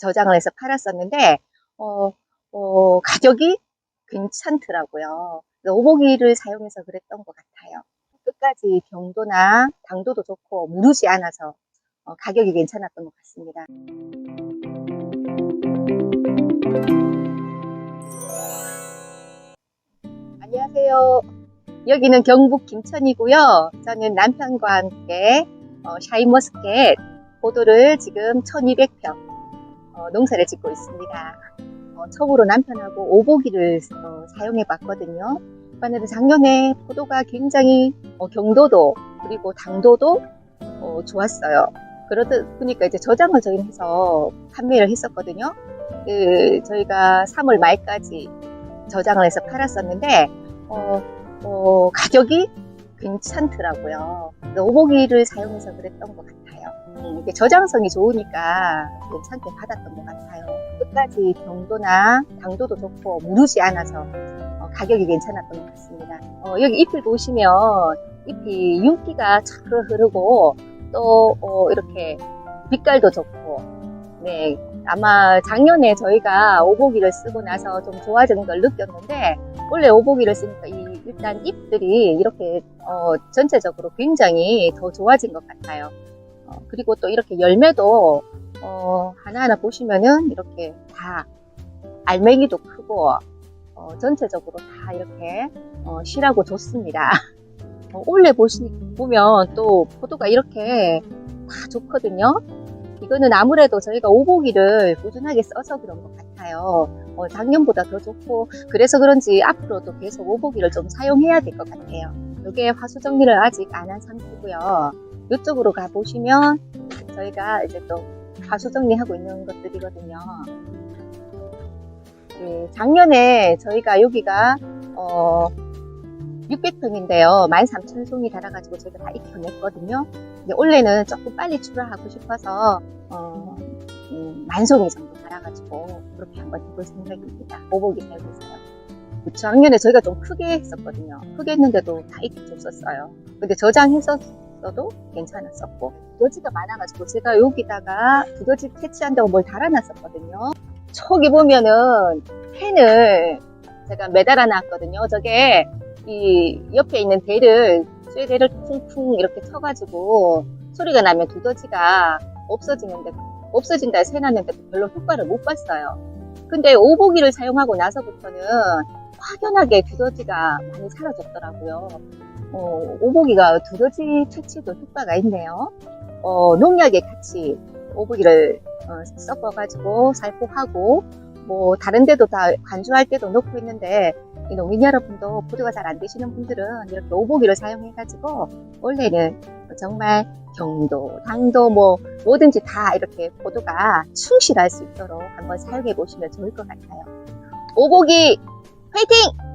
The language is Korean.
저장을 해서 팔았었는데 어, 어, 가격이 괜찮더라고요. 오보기를 사용해서 그랬던 것 같아요. 끝까지 경도나 당도도 좋고 무르지 않아서 어, 가격이 괜찮았던 것 같습니다. 안녕하세요. 여기는 경북 김천이고요. 저는 남편과 함께 어, 샤인머스켓 포도를 지금 1200평 어, 농사를 짓고 있습니다. 어, 처음으로 남편하고 오보기를 어, 사용해 봤거든요. 그런데 작년에 포도가 굉장히 어, 경도도 그리고 당도도 어, 좋았어요. 그러다 보니까 이제 저장을 저희는 해서 판매를 했었거든요. 그 저희가 3월 말까지 저장을 해서 팔았었는데 어, 어, 가격이 괜찮더라고요. 오보기를 사용해서 그랬던 것 같아요. 음, 이게 저장성이 좋으니까 괜찮게 받았던 것 같아요. 끝까지 경도나 당도도 좋고 무르지 않아서 어, 가격이 괜찮았던 것 같습니다. 어, 여기 잎을 보시면 잎이 윤기가 차르 흐르고 또 어, 이렇게 빛깔도 좋고 네 아마 작년에 저희가 오보기를 쓰고 나서 좀 좋아진 걸 느꼈는데 원래 오보기를 쓰니까 이 일단 잎들이 이렇게 어, 전체적으로 굉장히 더 좋아진 것 같아요. 어, 그리고 또 이렇게 열매도 어, 하나하나 보시면은 이렇게 다 알맹이도 크고 어, 전체적으로 다 이렇게 어, 실하고 좋습니다. 어, 올해 보시, 보면 또 포도가 이렇게 다 좋거든요. 이거는 아무래도 저희가 오보기를 꾸준하게 써서 그런 것 같아요. 어, 작년보다 더 좋고 그래서 그런지 앞으로도 계속 오보기를 좀 사용해야 될 것 같아요. 이게 화수 정리를 아직 안 한 상태고요. 이쪽으로 가 보시면 저희가 이제 또 화수 정리하고 있는 것들이거든요. 예, 작년에 저희가 여기가 어, 600평인데요. 13,000송이 달아가지고 저희가 다 익혀냈거든요. 근데 올해는 조금 빨리 출하하고 싶어서 어, 음, 만송이 정도 달아가지고 그렇게 한번 해볼 생각입니다. 오복이 살고 있어요 작년에 저희가 좀 크게 했었거든요. 크게 했는데도 다 익혀줬었어요. 근데 저장했었어도 괜찮았었고 두더지가 많아가지고 제가 여기다가 두더지 캐치한다고 뭘 달아놨었거든요. 저기 보면은 펜을 제가 매달아 놨거든요. 저게 이 옆에 있는 대를 쇠대를 퉁퉁 이렇게 쳐가지고 소리가 나면 두더지가 없어지는데 없어진다 해놨는데 별로 효과를 못 봤어요. 근데 오보기를 사용하고 나서부터는 확연하게 두더지가 많이 사라졌더라고요. 어, 오보기가 두더지 퇴치도 효과가 있네요. 어, 농약에 같이 오보기를 어, 섞어가지고 살포하고 뭐 다른 데도 다 간주할 때도 넣고 있는데 이 농민 여러분도 포도가 잘 안 되시는 분들은 이렇게 오보기를 사용해가지고 원래는 정말 경도, 당도 뭐 뭐든지 다 이렇게 포도가 충실할 수 있도록 한번 사용해 보시면 좋을 것 같아요. 오보기 화이팅!